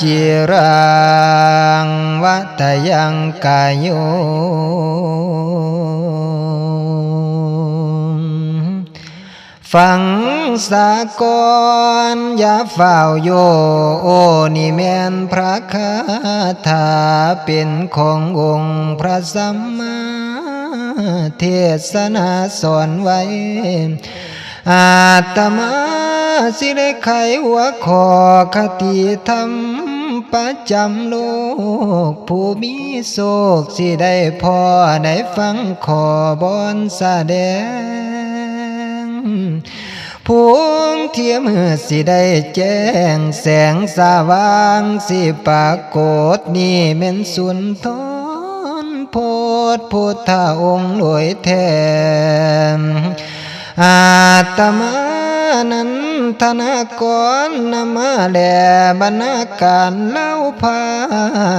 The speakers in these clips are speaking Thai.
จิรังวัตยังกายุฟังสากรอย่าเฝ้าโยโอนี่แมนพระคาถาเป็นขององค์พระสัมมาเทศนาสอนไว้อาตมา สิได้ไขหัวขอคติธรรมประจำโลก ผู้มีโศกสิได้พอได้ฟังขอบอนแสดงพวงเทียมสิได้แจ้ง แสงสว่างสิปรากฏนี่เม็นสุนทรโพธพุทธองค์หลวยแทนอาตมา นั้นธนากรนำมาแด่บรรณาการเล่าภา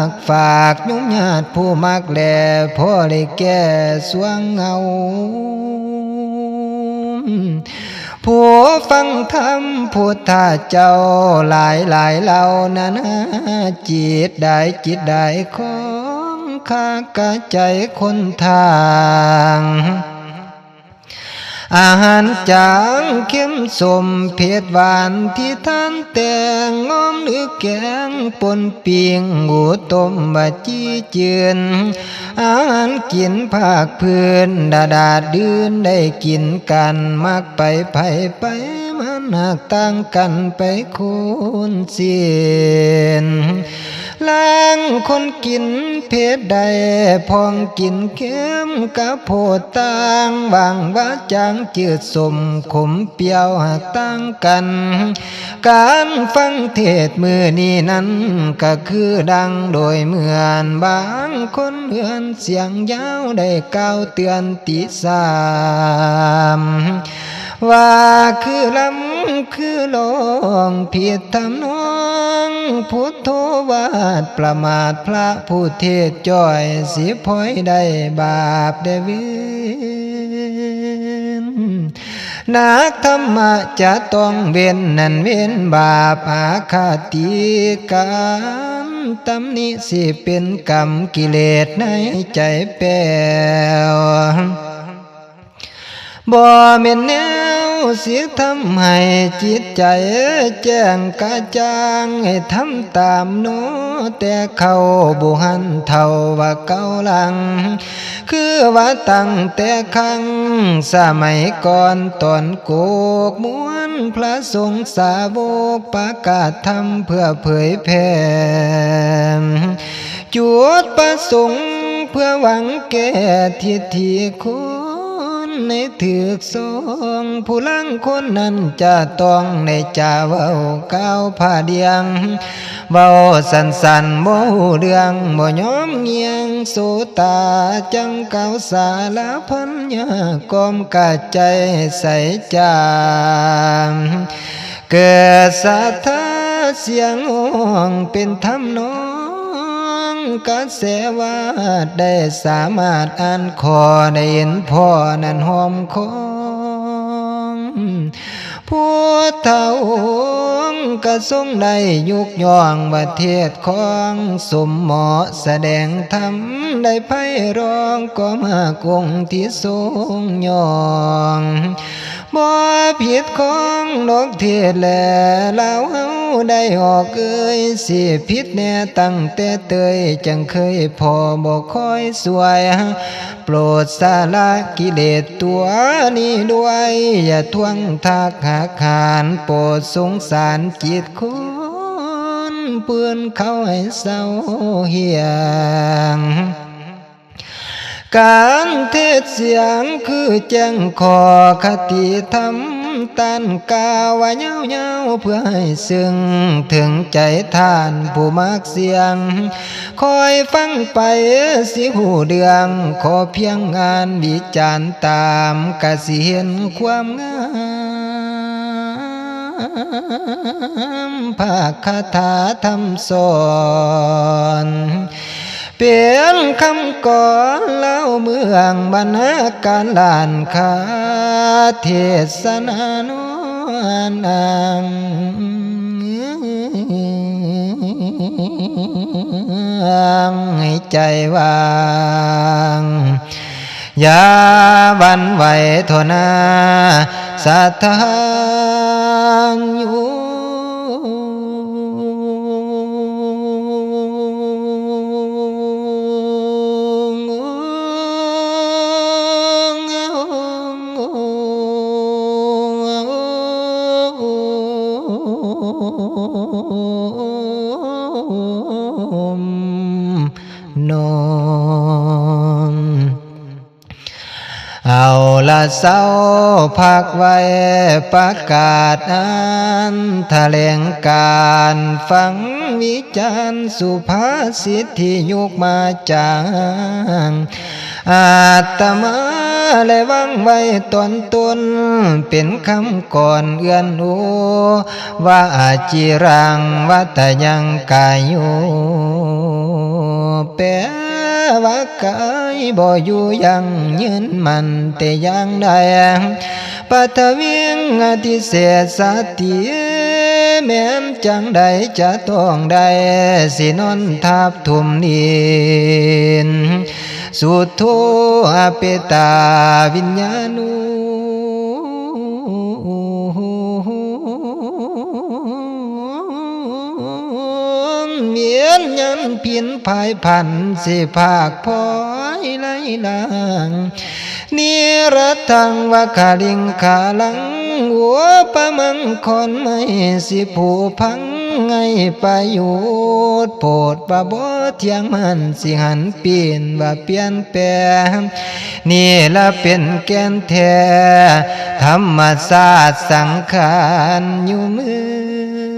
คฝากยุ่งญาติผู้มักแด่พ่อได้แก่สวงเงาผู้ฟังธรรมพุทธเจ้าหลายหลายเหล่านั้นจิตได้จิตได้ของข้ากะใจคนทาง อาหารจางเข้มสมเผ็ดหวานที่ท่านแต่งง้อมหรือแกงปนเปียงหูต้มบะจีเจือนอาหารกินภาคพื้นดาดาดืนได้กินกันมากไปไผไป มันหักต่างกันไปคูณเสียนล้างคนกินเพศใดพองกินเข้มกับโพดต่างบางว่าจางจืดสมขมเปียวหักต่างกัน การฟังเทศมือนี้นั้นก็คือดังโดยเหมือนบางคนเหือนเสียงยาวได้กล่าวเตือนติสาม ว่าคือลำคือลองผิดทำนองพุทโธวาดประมาทพระผู้เทศจ้อยสิพอยได้บาปได้เวินนักธรรมะจะต้องเว้นนั่นเว้นบาปอาคาติการมตำนิสิเป็นกรรมกิเลสในใจแป้วบ่เม่นแน วสิทำให้จิตใจแจ้งกระจ่างให้ทำตามโนแต่เขาบุหันเท่าว่าเก่าหลัง คือว่าตั้งแต่ครั้งสมัยก่อนตอนโกกม้วนพระสงฆ์สาวกประกาศธรรมเพื่อเผยแผ่จุดประสงค์เพื่อหวังแก้ทิฏฐิคุณ ในถือกสองผู้ลังคนนั้นจะต้องในจ่าเว้าก้าวผ้าเดียงเว้าสันสันๆบ่ฮู้เรืองบ่ยอมเงียงโสตาจังเก่าสาลาพันยากอมกะใจใส่จามเกิดศรัทธาเสียงห้องเป็นธรรมนอง กระแสวาดได้สามารถอ่านคอได้เห็นพ่อนั้นหอมคองผู้เท่าองกระทรงได้ยุกย่องประเทศของสมหมาะแสดงธรรมได้ไพร้องก็มากงที่ทรงย่อง บ่ผิดของนกเทศแลเราเฮาได้ออกเอ้ยสิผิดแน่ตั้งแต่เตยจังเคยพอบ่คอยสวย โปรดสาละกิเลสตัวนี้ด้วย อย่าทวงทักหักหานโปรดสงสารจิตคนเปื้อนเขาให้เศร้าเหียง การเทศเสียงคือแจ้งขอคติธรรมตันกาวาเย้าเย้าเพื่อให้ซึ่งถึงใจท่านผู้มักเสียง คอยฟังไปสิหูเดือง ขอเพียงงานวิจารณ์ตามกสิเห็นความงามภาคคาถาธรรมสอน เปลี่ยนคำก่อนเล่าเมืองบรรณาการลานคาเทศนาโนนางให้ใจวางอย่าบันไหวโทนาสัทธานอยู่ นอนเอาละเศร้าพักไว้ประกาศอันแถลงการฟังวิจารณ์สุภาษิตที่ยุกมาจาง อาตมาเลยวังไว้ตนตนเป็นคำก่อนเอื้อนอูว่าอาจิรังวัตยังกายุแปลว่ากายบ่อยู่ยังยืนมันแต่ยังใดปัทวิงอธิเศษสติแม้นจังใดจะต้องได้สินอนทับทุมนิน สุดโธอเปตาวิญญาณูเมียนยันเพียนภายพันสิภาคพอ ไลลางนิรัตังวะคาลิงขาลังหัวปะมังคนไม่สิผูพังไงประโยชน์โปดประบ่เที่ยงมันสิหันเปลี่ยนว่าเปลี่ยนแปลงนี่ละเป็นแกนแท้ธรรมศาสตร์สังขารอยู่มือ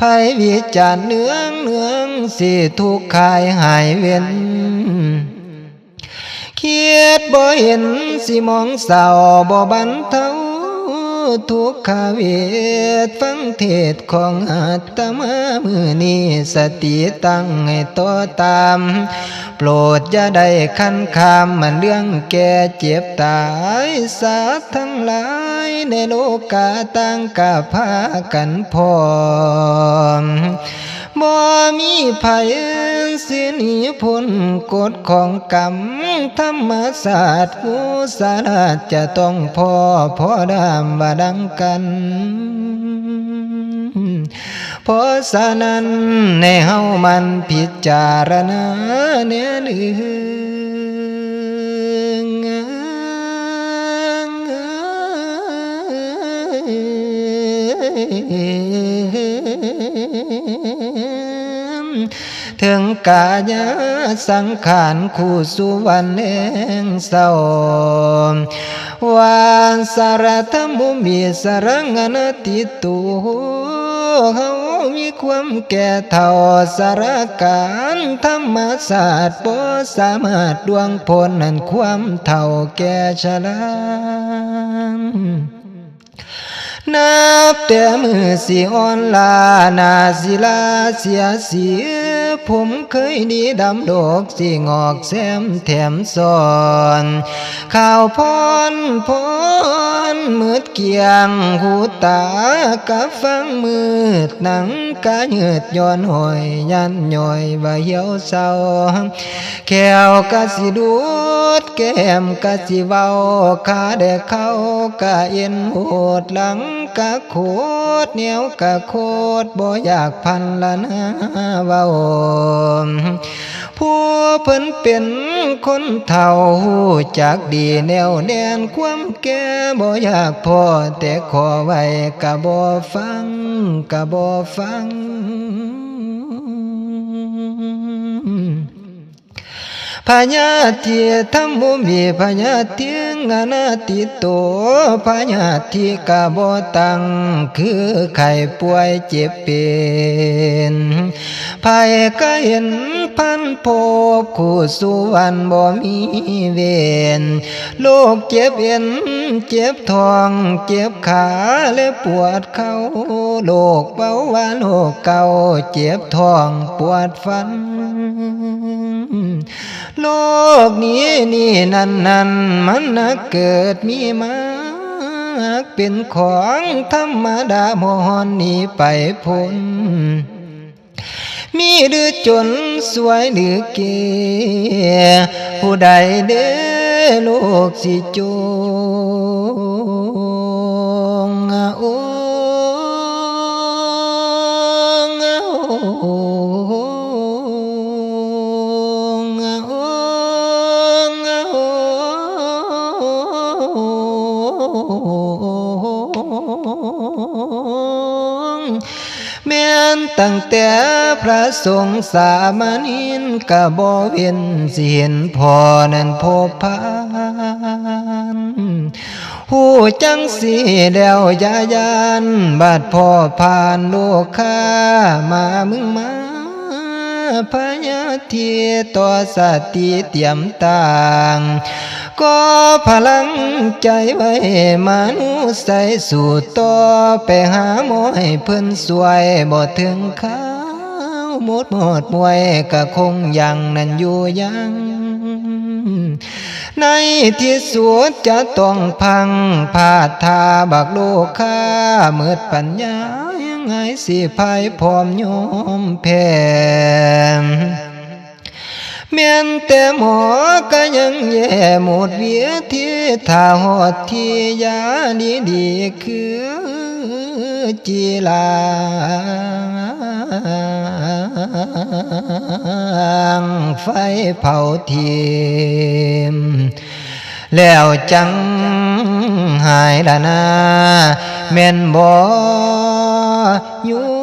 ภัยวิจารเนืองเนืองสิทุกข์คายหายเว้นเคียดบ่เห็นสิมองเศร้าบ่บันเทา ทุกขเวทฟังเทศของอาตมามือนี้สติตั้งให้ต่อตาม โปรดอย่าได้คันคามมันเรื่องแก่เจ็บตายสาทั้งหลายในโลกาตั้งกาพากันพร้อม บ่มีภัยสิหนีพ้นกฎของกรรม ธรรมศาสตร์กุศลจะต้องพอพอดามบาดังกันเพราะฉะนั้นในเฮามันพิจารณาเนื้อเลือ ถึงกายสังขารคู่สุวรรณเองเศร้าวานสารธรรมุมีสรังอนติตูเฮามีความแก่เท่าสารการธรรมศาสตร์บ่สามารถดวงพลนั้นความเท่าแก่ชรา นับแต่มือสิอ่อนลานาศิลาเสียเสีผมเคยดีดำดกสิงอกแซมแถมซ้อนข่าวพรพรมืดเกียงหูตากับฟังมืดหนังกะยืดย้อนหอยยันย่อยว่าเหี่ยวเศร้าแก้วกะสิดูดแก้มกะสิเว้าขาแดกเข้ากะเอ็นโหดหลัง กะโคดเหนียวกะโคดบ่อยากพันละนะเว้าผู้เพิ่นเป็นคนเฒ่าหูจักดีแนวแน่นความแก่บ่อยากพอแต่ขอไว้กะบ่ฟังกะบ่ฟัง พญาเทียธรรมุมีพญาเตียงอนาติโตพญาทีกะบ่ตัง คือไข้ป่วยเจ็บเป็นภัยก็เห็นพันพบคู่สุวรรณบ่มีเวรโลกเจ็บเอ็นเจ็บทองเจ็บขาและปวดเข่าโลกเบาหวานโลกเก่าเจ็บทองปวดฟัน โลกนี้นี่นั่นนั่นมันนะเกิดมีมาเป็นของธรรมดามอนนี้ไปพ้นมีหรือจนสวยหรือเกผู้ใดเด้อโลกสิจงโอ้ ตั้งแต่พระสงฆ์สามนินกะบ่เวียนสิเห็นพอนั้นพบพานหูจังสีแล้วยายานบาดพ่อผ่านโลกค้ามามึงมาพยาทีต่อสติเตรียมต่าง ก็พลังใจไว้มานุใส่สู่ต่อไปหาหมอให้เพิ่นสวยบ่ถึงข้าวหมดหมดมวยก็คงยังนั่นอยู่ยังในที่สุดจะต้องพังพาดทาบักโลกค้าเมืดปัญญายังไงสิภายพร้อมโยมแพ้ เมียนแต่หมอก็ยังแย่หมดเวียที่ถ้าหอดที่ยาดีดีคือจีลางไฟเผาทีมแล้วจังหายละนาแม่นบ่อยู่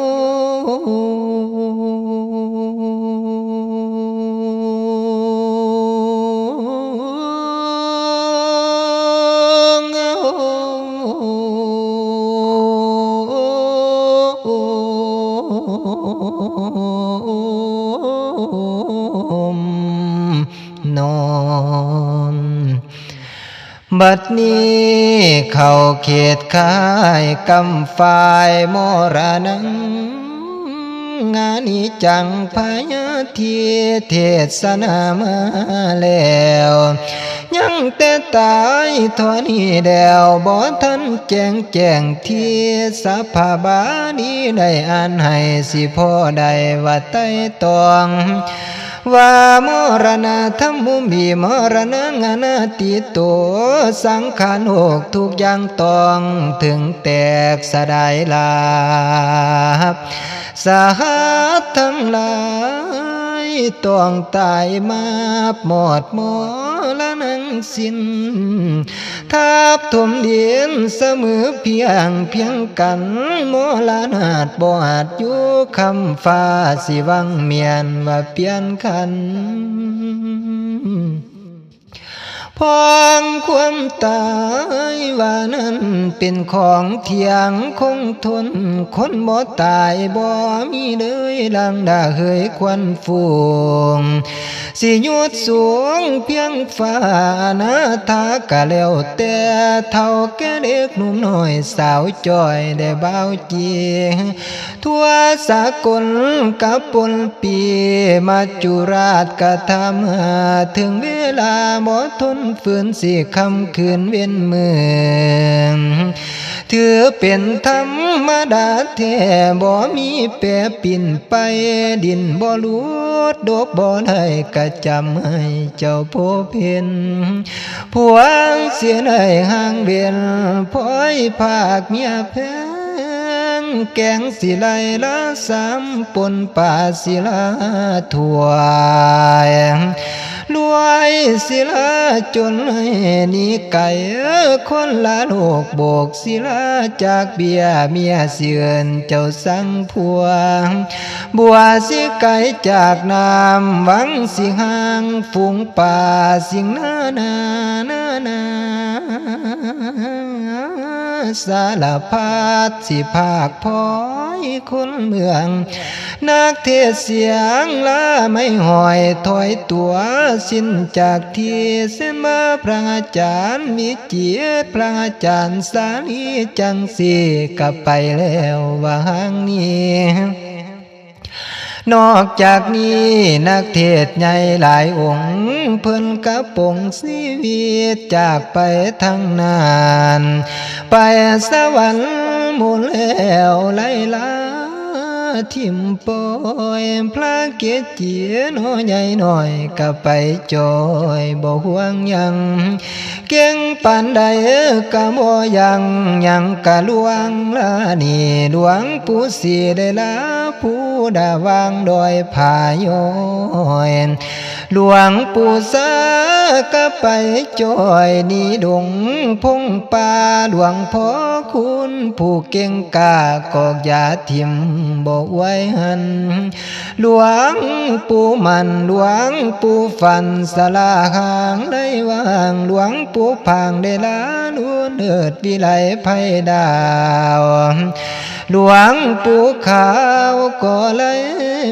บัดนี้เข้าเขตคายกำฝ่ายมรณัง งานิจังพยาทีเทศนามาแล้ว ยังแต่ตายทอนี้เดีวบ่ทันแจงแจงที่สภาบานี้ได้อ่านให้สิพ่อได้ว่าไต้ตอง วามรณะธรรมุมีมรณะงานาติโตสังขารหกทุกอย่างต้องถึงแตกสดายลาบสหัสทั้งหลาย ต้องตายมาหมดหมอละนังสิ้นทับถมเดียนเสมอเพียงเพียงกันโมลานาดบ่อาจอยู่คำฟ้าสิวังเมียนว่าเปลี่ยนคัน พองความตายว่านั้นเป็นของเที่ยงคงทน คนบ่ตายบ่มีเลยลังดาเฮยควันฟูงสิยุดสูงเพียงฟ้านาทากะแล้วแต่เท่าแก่เด็กหนุ่มน้อยสาวจอยได้เบาเจีทั่วสากลกับปนปีมาจุราชกะทำถึงเวลาบ่ทนฝืนสิคำคืนเวียนเมืองถือเป็นธรรมดาแท้บ่มีแปรปิ่นไปดินบ่ลุดดกบ่ได้กะจำให้เจ้าผู้เพนผวงเสียในห้างเบียนพอยภาคเมียแพงแกงสิไลละสามปนป่าสิลาถวาย รวยศิลาจนให้นีไก่คนละโลกโบกศิลาจากเบียเมียเสื่อนเจ้าสังพวง บัวสิไก่จากน้ำหวังสิหางฝูงป่าสิงนานานานา สารพัดสิภาคพอยคนเมือง นักเทศเสียงละไม่หอยถอยตัวสิ้นจากที่เส้นมาพระอาจารย์มีจีตพระอาจารย์สาลีจังสีกลับไปแล้ววางนี้ นอกจากนี้นักเทศใหญ่หลายองค์ เพิ่นกระปงชีวิตจากไปทั้งนาน ไปสวรรค์หมุนแล้วไล่ลา ทิมปอยพระเกศเจียน้อยใหญ่หน่อยก็ไปจอยบ่ห่วงยัง เก่งปานใดก็บ่ยังยังกะลวงลานี่หลวงผู้สีได้ละผู้ดาวางดอยผายอยหลวงปู่สาก็ไปจอยนี่ดงพงป่าหลวงพ่อคุณผู้เก่งกากอกยาทิมบอกไว้หันหลวงปู่มันหลวงปู่ฟันสลาหางได้วางหลวงปู่พางได้ลานุนเอิดวิไลไพดาวหลวงปู่ขาวก็เลย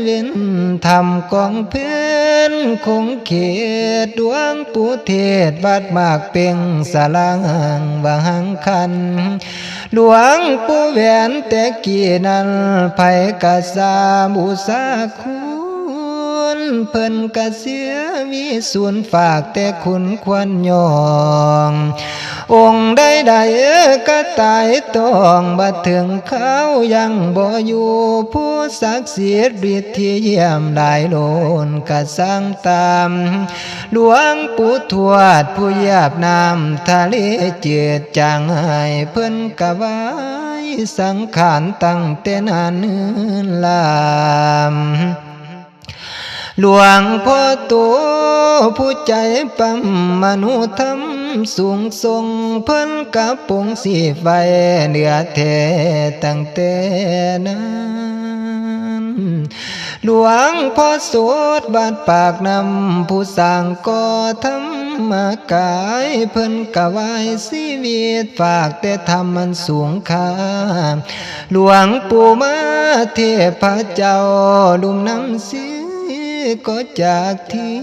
เว้นทำกองเพื่อนคงเขตดวงปูเทศวัดมากเป่งสลังบางคัน หลวงปู่แหวนแต่กี้นั้นไผกะสาบูสาคู เพิ่นกะเสียมีส่วนฝากแต่คุณควรยอง องค์ใดใดก็ตายต้องบัดถึงเขายังบ่อยู่ผู้ศักดิ์สิทธิ์ฤทธิ์ที่เยี่ยมได้โลนกะสร้างตามหลวงปู่ทวดผู้ยาบน้ำทะเลเจืดจางให้เพิ่นกะไว้สังขารตั้งแต่นาเนิ่นลาม หลวงพ่อตัวผู้ใจปั๊มมนุธรรมสูงทรงเพิ่นกับปงสีไฟเหนือเทตั้งแต่นั้นหลวงพ่อสดบาดปากนำผู้สร้างก่อธรรมกายเพิ่นกะไว้ชีวิตฝากแต่ทำมันสูงค่าหลวงปู่มาเทพเจ้าลุมน้ำเสีย ก็จากที่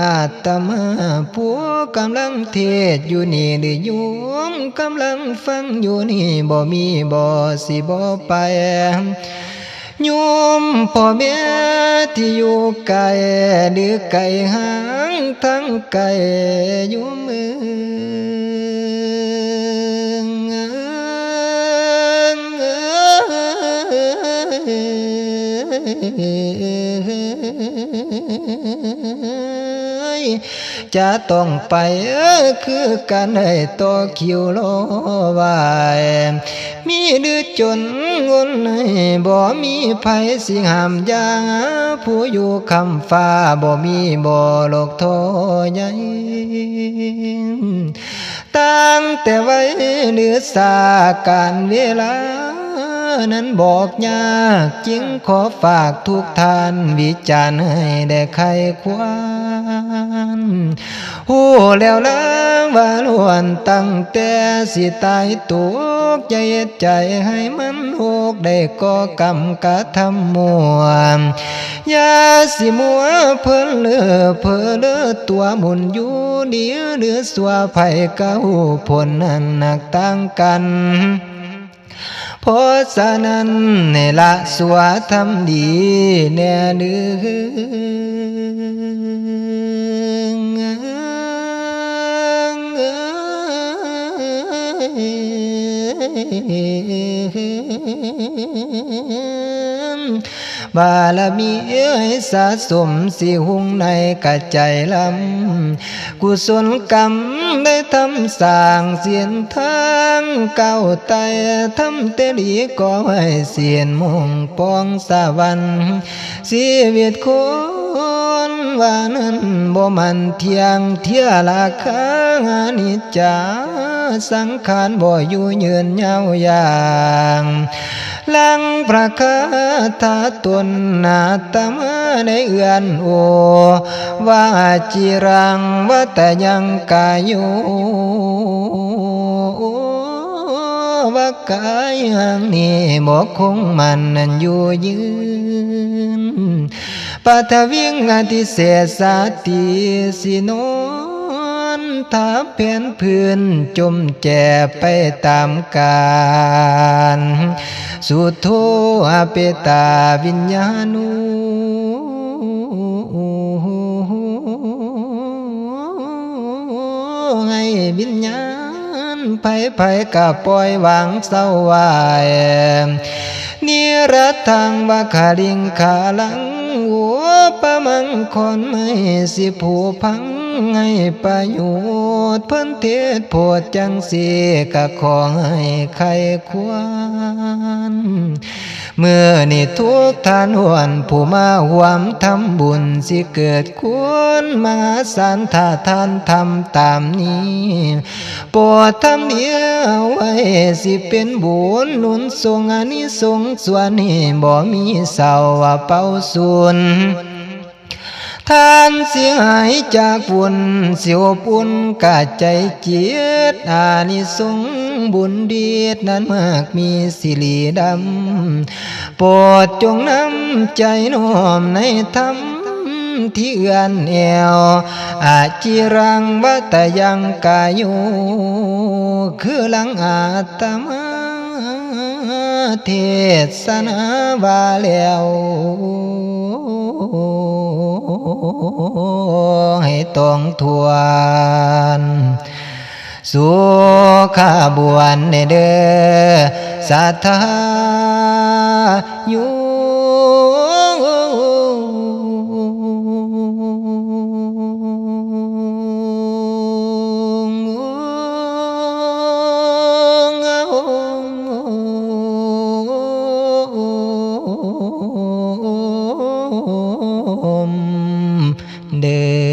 อาตมาผัวกำลังเทศอยู่นี่หรือโยมกำลังฟังอยู่นี่บ่มีบ่สิบ่ไปโยมพ่อแม่ที่อยู่ไกลหรือไกลห่างทั้งไกลยู่เมือ จะต้องไปคือกันให้ต่อคิวรอไว้มีดื้อจนงนให้บ่มีไผสิหามยางผู้อยู่คำฟ้าบ่มีบ่โลกโทใหญ่ตั้งแต่ไว้เนื้อสาการเวลา นั้นบอกยากจึงขอฝากทุกท่านวิจารณ์ให้ได้ใครควรหูแล้วล้างว่าล้วนตั้งแต่สิตายตัวใจใจให้มันโอกได้ก็กรรมกะทำมัวยาสิมัวเพิ่นเลือเพิ่นเลือตัวหมุนอยู่เดียวเดือสัวไผ่เก้าผลนันหนักต่างกัน เพราะฉะนั้นในละสวาทำดีแน่เดือง บารมีเอ้ยสะสมสิหุงในกระใจลำกุศลกรรมได้ทำสร้างเสียนทางเก้าไตทำเตลีก็ให้เสียนมงปองสวรรค์ชีวิตคนว่านั้นบ่มันเที่ยงเที่ยราคานิจจา สังขารบ่อยู่ยืนยาวยางลังพระคาถาตนนาตมาในเอือนโอว่าจิรังวัตยังกายโยว่ากายหังนี้บ่คงมันนันอยู่ยืนปัทวิงอติเสสาติสิโน นถาเพียนพื้นจมแจไปตามกาลสุดโทอาเปตาวิญญาณูให้วิญญาณไปไปกับปล่อยวางเศร้าวายนิรัตทังวาคาลิงขาลังหัวประมังคนไม่สิผูพัง ให้ประโยชน์เพิ่นเทศโพดจังสีกะขอให้ใครควรเมื่อนี่ทุกทานหวนผู้มาหวมทำบุญสิเกิดควรมาสานถ้าท่านทำตามนี้ปรดทำเดียวไว้สิเป็นบุญหนุนทรงอานิสงส์ส่วนนี้บ่มีเศร้าว่าเป้าสุน ท่านเสียหายจากฝุ่นเสียวปุ่นกาใจเจียดอานิสงส์บุญเดีดนั้นมากมีสิริดำโปรดจงนำใจน้อมในธรรมที่เอื้อนแอวอาจิรังวัตยังกายุคือหลังอาตมาเทศนาบาแล้ว ให้ต้องทวนสุขาบวนเด้อสัทธาอยู่ de